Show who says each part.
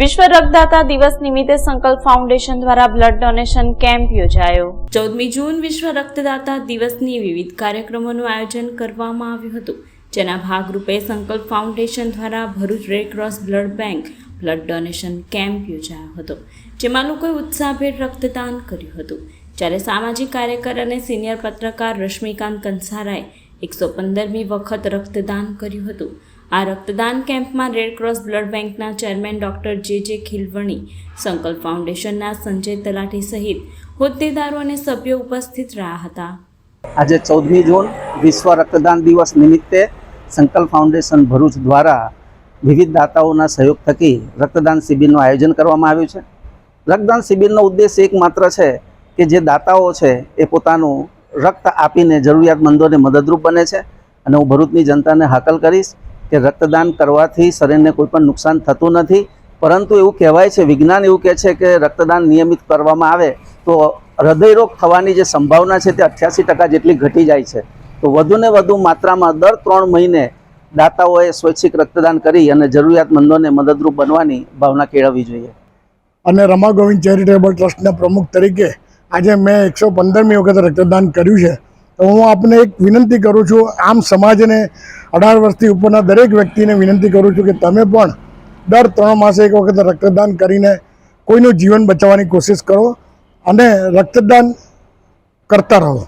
Speaker 1: વિશ્વ રક્તદાતા દિવસ નિમિત્તે સંકલ્પ ફાઉન્ડેશન દ્વારા બ્લડ ડોનેશન કેમ્પ યોજાયો. ચૌદમી જૂન વિશ્વ રક્તદાતા દિવસની વિવિધ કાર્યક્રમોનું આયોજન કરવામાં આવ્યું હતું, જેના ભાગરૂપે સંકલ્પ ફાઉન્ડેશન દ્વારા Bharuch red cross blood bank blood donation camp યોજાયો હતો, જેમાં લોકોએ ઉત્સાહભેર રક્તદાન કર્યું હતું. જ્યારે સામાજિક કાર્યકર અને સિનિયર પત્રકાર રશ્મિકાંત કંસારાએ એકસો પંદરમી વખત રક્તદાન કર્યું હતું આ રક્તદાન કેમ્પમાં રેડક્રોસ બ્લડ બેંકના chairman doctor J J Khilwani સંકલ્પ ફાઉન્ડેશનના સંજય તલાટી સહિત હોદ્દેદારો અને સભ્યો ઉપસ્થિત રહ્યા હતા.
Speaker 2: આજે ચૌદમી જૂન વિશ્વ રક્તદાન દિવસ નિમિત્તે સંકલ્પ ફાઉન્ડેશન ભરૂચ દ્વારા વિવિધ દાતાઓના સહયોગ થકી રક્તદાન શિબિરનું આયોજન કરવામાં આવ્યું છે. રક્તદાન શિબિરનો ઉદ્દેશ એકમાત્ર છે કે જે દાતાઓ છે એ પોતાનું રક્ત આપીને જરૂરિયાતમંદોને મદદરૂપ બને છે. અને હું ભરૂચની જનતાને હાકલ કરીશ કે રક્તદાન કરવાથી શરીરને કોઈ પણ નુકસાન થતું નથી. પરંતુ એવું કહેવાય છે, વિજ્ઞાન એવું કહે છે કે રક્તદાન નિયમિત કરવામાં આવે તો હૃદયરોગ થવાની જે સંભાવના છે તે અઠ્યાસી ટકા જેટલી ઘટી જાય છે. તો વધુને વધુ માત્રામાં દર ત્રણ મહિને દાતાઓએ સ્વૈચ્છિક રક્તદાન કરી અને જરૂરિયાતમંદોને મદદરૂપ બનવાની ભાવના કેળવવી જોઈએ.
Speaker 3: અને રમા ગોવિંદ ચેરિટેબલ ટ્રસ્ટના પ્રમુખ તરીકે આજે મેં એકસો પંદરમી વખત રક્તદાન કર્યું છે. તો હું આપને એક વિનંતી કરું છું, આમ સમાજને અઢાર વર્ષથી ઉપરના દરેક વ્યક્તિને વિનંતી કરું છું કે તમે પણ દર ત્રણ માસે એક વખત રક્તદાન કરીને કોઈનું જીવન બચાવવાની કોશિશ કરો અને રક્તદાન કરતા રહો.